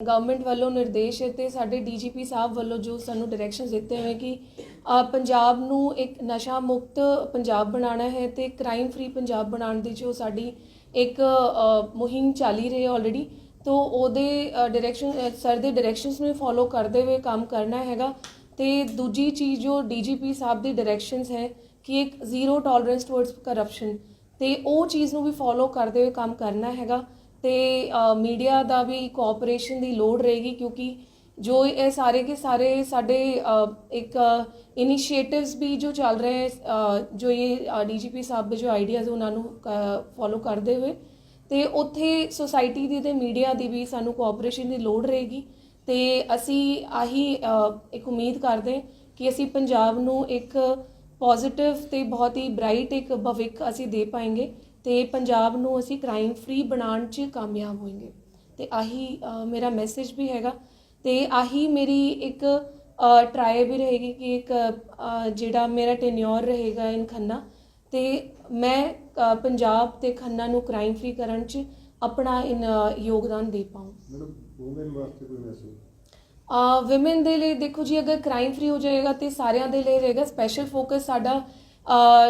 Government ਵੱਲੋਂ ਨਿਰਦੇਸ਼ ਹੈ ਤੇ ਸਾਡੇ ਡੀਜੀਪੀ ਸਾਹਿਬ ਵੱਲੋਂ ਜੋ ਸਾਨੂੰ ਡਾਇਰੈਕਸ਼ਨਸ ਦਿੱਤੇ ਹੋਏ ਕਿ ਪੰਜਾਬ ਨੂੰ ਇੱਕ ਨਸ਼ਾ ਮੁਕਤ ਪੰਜਾਬ ਬਣਾਉਣਾ ਹੈ ਤੇ ਕ੍ਰਾਈਮ ਫ੍ਰੀ ਪੰਜਾਬ ਬਣਾਉਣ ਦੀ ਜੋ ਸਾਡੀ ਇੱਕ ਮੁਹਿੰਮ ਚੱਲੀ ਰਹੀ ਹੈ ਆਲਰੇਡੀ ਤੋਂ ਉਹਦੇ ਡਾਇਰੈਕਸ਼ਨ ਸਰ ਦੇ ਡਾਇਰੈਕਸ਼ਨਸ ਨੂੰ ਫੋਲੋ ਕਰਦੇ ਹੋਏ ਕੰਮ ਕਰਨਾ ਹੈਗਾ। ਤੇ ਦੂਜੀ ਚੀਜ਼ ਜੋ ਡੀਜੀਪੀ ਸਾਹਿਬ ਦੀ ਡਾਇਰੈਕਸ਼ਨਸ ਹੈ ਕਿ ਇੱਕ ਜ਼ੀਰੋ ਟੋਲਰੈਂਸ ਟੁਵਰਡਸ ਕਰਪਸ਼ਨ ਤੇ ਉਹ ਚੀਜ਼ ਨੂੰ ਵੀ ਫੋਲੋ ਕਰਦੇ ਹੋਏ ਕੰਮ ਕਰਨਾ ਹੈਗਾ। ਤੇ ਮੀਡੀਆ ਦਾ ਵੀ ਕੋਆਪਰੇਸ਼ਨ ਦੀ ਲੋੜ ਰਹੇਗੀ ਕਿਉਂਕਿ ਜੋ ਇਹ ਸਾਰੇ ਕੇ ਸਾਰੇ ਸਾਡੇ ਇੱਕ ਇਨੀਸ਼ੀਏਟਿਵਸ ਵੀ ਜੋ ਚੱਲ ਰਹੇ ਹੈ ਅ, ਜੋ ਇਹ ਡੀਜੀਪੀ ਸਾਹਿਬ ਦੇ ਜੋ ਆਈਡੀਆਜ਼ ਉਹਨਾਂ ਨੂੰ ਫੋਲੋ ਕਰਦੇ ਹੋਏ ਤੇ ਉੱਥੇ ਸੋਸਾਇਟੀ ਦੀ ਤੇ ਮੀਡੀਆ ਦੀ ਵੀ ਸਾਨੂੰ ਕੋਆਪਰੇਸ਼ਨ ਦੀ ਲੋੜ ਰਹੇਗੀ ਤੇ ਅਸੀਂ ਆਹੀ ਇੱਕ ਉਮੀਦ ਕਰਦੇ ਕਿ ਅਸੀਂ ਪੰਜਾਬ ਨੂੰ ਇੱਕ ਪੋਜ਼ਿਟਿਵ ਤੇ ਬਹੁਤ ਹੀ ਬ੍ਰਾਈਟ ਇੱਕ ਭਵਿੱਖ ਅਸੀਂ ਦੇ ਪਾਏਗੇ। ਤੇ ਪੰਜਾਬ ਨੂੰ ਅਸੀਂ ਕ੍ਰਾਈਮ ਫ੍ਰੀ ਬਣਾਉਣ 'ਚ ਕਾਮਯਾਬ ਹੋਵਾਂਗੇ। ਤੇ ਆਹੀ ਮੇਰਾ ਮੈਸੇਜ ਵੀ ਹੈਗਾ। ਤੇ ਆਹੀ ਮੇਰੀ ਇੱਕ ਟਰਾਈ ਵੀ ਰਹੇਗੀ ਕਿ ਇੱਕ ਜਿਹੜਾ ਮੇਰਾ ਟੈਨਿਓਰ ਰਹੇਗਾ ਇਨ ਖੰਨਾ। ਤੇ ਮੈਂ ਪੰਜਾਬ ਤੇ ਖੰਨਾ ਨੂੰ ਕ੍ਰਾਈਮ ਫ੍ਰੀ ਕਰਨ 'ਚ ਆਪਣਾ ਇਨ ਯੋਗਦਾਨ ਦੇ ਪਾਉਂ ਮੈਡਮ ਵੂਮਨ ਵਾਸਤੇ ਕੋਈ ਮੈਸੇਜ ਵਿਮਨ ਦੇ ਲਈ ਦੇਖੋ ਜੀ ਅਗਰ ਕ੍ਰਾਈਮ ਫ੍ਰੀ ਹੋ ਜਾਏਗਾ ਤੇ ਸਾਰਿਆਂ ਦੇ ਲਈ ਰਹੇਗਾ। ਸਪੈਸ਼ਲ ਫੋਕਸ ਸਾਡਾ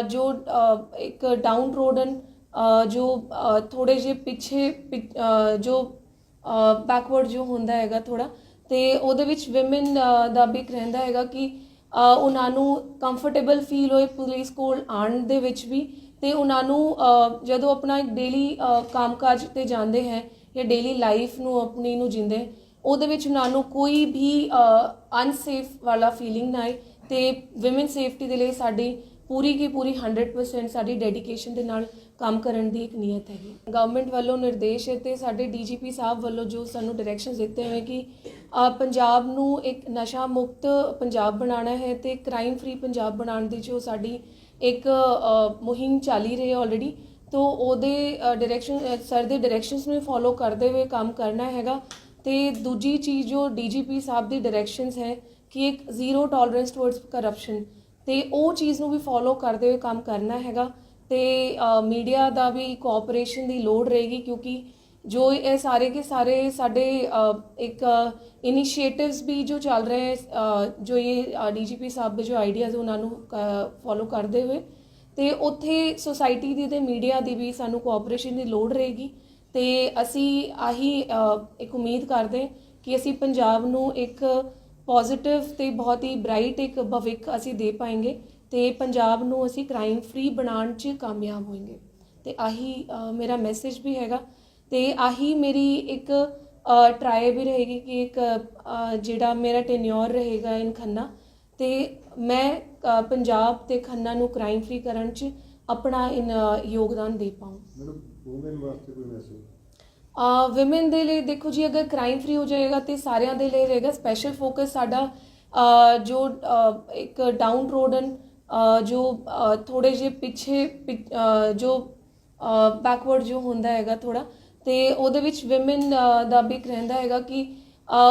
ਜੋ ਇੱਕ ਡਾਊਨ ਰੋਡਨ ਜੋ ਅ, ਥੋੜੇ ਜਿਹੇ ਪਿੱਛੇ ਪਿ- ਜੋ ਬੈਕਵਰਡ ਜੋ ਹੁੰਦਾ ਹੈਗਾ ਥੋੜਾ ਤੇ ਉਹਦੇ ਵਿੱਚ ਵਿਮਨ ਦਾ ਵੀ ਇੱਕ ਰਹਿੰਦਾ ਹੈਗਾ ਕਿ ਉਹਨਾਂ ਨੂੰ ਕੰਫਰਟੇਬਲ ਫੀਲ ਹੋਏ ਪੁਲਿਸ ਕੋਲ ਆਉਣ ਦੇ ਵਿੱਚ ਵੀ ਤੇ ਉਹਨਾਂ ਨੂੰ ਜਦੋਂ ਆਪਣਾ ਇੱਕ ਡੇਲੀ ਕੰਮਕਾਜ ਤੇ ਜਾਂਦੇ ਹੈ ਜਾਂ ਡੇਲੀ ਲਾਈਫ ਨੂੰ ਆਪਣੀ ਨੂੰ ਜਿੰਦੇ ਉਹਦੇ ਵਿੱਚ ਉਹਨਾਂ ਨੂੰ ਕੋਈ ਵੀ ਅਨਸੇਫ ਵਾਲਾ ਫੀਲਿੰਗ ਨਾ ਆਏ ਤੇ ਔਮਨ ਸੇਫਟੀ ਦੇ ਲਈ ਸਾਡੀ ਪੂਰੀ ਕੀ ਪੂਰੀ 100% ਸਾਡੀ ਡੈਡੀਕੇਸ਼ਨ ਦੇ ਨਾਲ ਕੰਮ ਕਰਨ ਦੀ ਇੱਕ ਨੀਅਤ ਹੈਗੀ। ਗਵਰਨਮੈਂਟ ਵੱਲੋਂ ਨਿਰਦੇਸ਼ ਹੈ ਤੇ ਸਾਡੇ ਡੀਜੀਪੀ ਸਾਹਿਬ ਵੱਲੋਂ ਜੋ ਸਾਨੂੰ ਡਾਇਰੈਕਸ਼ਨਸ ਦਿੱਤੇ ਹੋਏ ਕਿ ਪੰਜਾਬ ਨੂੰ ਇੱਕ ਨਸ਼ਾ ਮੁਕਤ ਪੰਜਾਬ ਬਣਾਉਣਾ ਹੈ ਤੇ ਕ੍ਰਾਈਮ ਫ੍ਰੀ ਪੰਜਾਬ ਬਣਾਉਣ ਦੀ ਜੋ ਸਾਡੀ ਇੱਕ ਮੁਹਿੰਮ ਚੱਲੀ ਰਹੀ ਹੈ ਆਲਰੇਡੀ ਤੋ ਉਹਦੇ ਡਾਇਰੈਕਸ਼ਨ ਸਰ ਦੇ ਡਾਇਰੈਕਸ਼ਨਸ ਨੂੰ ਫੋਲੋ ਕਰਦੇ ਹੋਏ ਕੰਮ ਕਰਨਾ ਹੈਗਾ। ਤੇ ਦੂਜੀ ਚੀਜ਼ ਜੋ ਡੀਜੀਪੀ ਸਾਹਿਬ ਦੀ ਡਾਇਰੈਕਸ਼ਨਸ ਹੈ ਕਿ ਇੱਕ ਜ਼ੀਰੋ ਟੋਲਰੈਂਸ ਟੁਵਰਡਸ ਕਰਪਸ਼ਨ ਤੇ ਉਹ ਚੀਜ਼ ਨੂੰ ਵੀ ਫੋਲੋ ਕਰਦੇ ਹੋਏ ਕੰਮ ਕਰਨਾ ਹੈਗਾ। ਤੇ ਮੀਡੀਆ ਦਾ ਵੀ ਕੋਆਪਰੇਸ਼ਨ ਦੀ ਲੋੜ ਰਹੇਗੀ ਕਿਉਂਕਿ ਜੋ ਇਹ ਸਾਰੇ ਕੇ ਸਾਰੇ ਸਾਡੇ ਇੱਕ ਇਨੀਸ਼ੀਏਟਿਵਸ ਵੀ ਜੋ ਚੱਲ ਰਹੇ ਹੈ ਅ, ਜੋ ਇਹ ਡੀਜੀਪੀ ਸਾਹਿਬ ਦੇ ਜੋ ਆਈਡੀਆਜ਼ ਉਹਨਾਂ ਨੂੰ ਫੋਲੋ ਕਰਦੇ ਹੋਏ ਤੇ ਉੱਥੇ ਸੋਸਾਇਟੀ ਦੀ ਤੇ ਮੀਡੀਆ ਦੀ ਵੀ ਸਾਨੂੰ ਕੋਆਪਰੇਸ਼ਨ ਦੀ ਲੋੜ ਰਹੇਗੀ। ਤੇ ਅਸੀਂ ਆਹੀ ਇੱਕ ਉਮੀਦ ਕਰਦੇ ਕਿ ਅਸੀਂ ਪੰਜਾਬ ਨੂੰ ਇੱਕ ਪੋਜ਼ਿਟਿਵ ਤੇ ਬਹੁਤ ਹੀ ਬ੍ਰਾਈਟ ਇੱਕ ਭਵਿੱਖ ਅਸੀਂ ਦੇ ਪਾएंगे ਤੇ ਪੰਜਾਬ ਨੂੰ ਅਸੀਂ ਕ੍ਰਾਈਮ ਫ੍ਰੀ ਬਣਾਉਣ 'ਚ ਕਾਮਯਾਬ ਹੋਵਾਂਗੇ। ਤੇ ਆਹੀ ਮੇਰਾ ਮੈਸੇਜ ਵੀ ਹੈਗਾ। ਤੇ ਆਹੀ ਮੇਰੀ ਇੱਕ ਟਰਾਈ ਵੀ ਰਹੇਗੀ ਕਿ ਇੱਕ ਜਿਹੜਾ ਮੇਰਾ ਟੈਨਿਓਰ ਰਹੇਗਾ ਇਨ ਖੰਨਾ ਤੇ ਮੈਂ ਪੰਜਾਬ ਤੇ ਖੰਨਾ ਨੂੰ ਕ੍ਰਾਈਮ ਫ੍ਰੀ ਕਰਨ 'ਚ ਆਪਣਾ ਇਨ ਯੋਗਦਾਨ ਦੇ ਪਾਉਂ ਮੈਡਮ ਵੂਮਨ ਵਾਸਤੇ ਕੋਈ ਮੈਸੇਜ ਵਿਮਨ ਦੇ ਲਈ ਦੇਖੋ ਜੀ ਅਗਰ ਕ੍ਰਾਈਮ ਫ੍ਰੀ ਹੋ ਜਾਏਗਾ ਤੇ ਸਾਰਿਆਂ ਦੇ ਲਈ ਰਹੇਗਾ। ਸਪੈਸ਼ਲ ਫੋਕਸ ਸਾਡਾ ਜੋ ਇੱਕ ਡਾਊਨ ਰੋਡਨ ਜੋ ਅ, ਥੋੜੇ ਜਿਹੇ ਪਿੱਛੇ ਪਿ- ਜੋ ਬੈਕਵਰਡ ਜੋ ਹੁੰਦਾ ਹੈਗਾ ਥੋੜਾ ਤੇ ਉਹਦੇ ਵਿੱਚ ਔਮਨ ਦਾ ਵੀ ਇੱਕ ਰਹਿੰਦਾ ਹੈਗਾ ਕਿ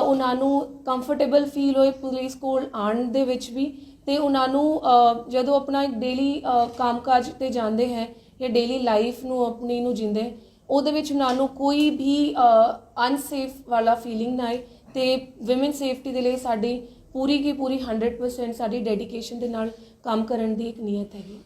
ਉਹਨਾਂ ਨੂੰ ਕੰਫਰਟੇਬਲ ਫੀਲ ਹੋਏ ਪੁਲਿਸ ਕੋਲ ਆਉਣ ਦੇ ਵਿੱਚ ਵੀ ਤੇ ਉਹਨਾਂ ਨੂੰ ਜਦੋਂ ਆਪਣਾ ਇੱਕ ਡੇਲੀ ਕੰਮਕਾਜ ਤੇ ਜਾਂਦੇ ਹੈ ਜਾਂ ਡੇਲੀ ਲਾਈਫ ਨੂੰ ਆਪਣੀ ਨੂੰ ਜਿੰਦੇ ਉਹਦੇ ਵਿੱਚ ਉਹਨਾਂ ਨੂੰ ਕੋਈ ਵੀ ਅਨਸੇਫ ਵਾਲਾ ਫੀਲਿੰਗ ਨਾ ਆਏ ਤੇ ਔਮਨ ਸੇਫਟੀ ਦੇ ਲਈ ਸਾਡੀ ਪੂਰੀ ਕੀ ਪੂਰੀ 100% ਸਾਡੀ ਡੈਡੀਕੇਸ਼ਨ ਦੇ ਨਾਲ ਕੰਮ ਕਰਨ ਦੀ ਇੱਕ ਨੀਅਤ ਹੈਗੀ।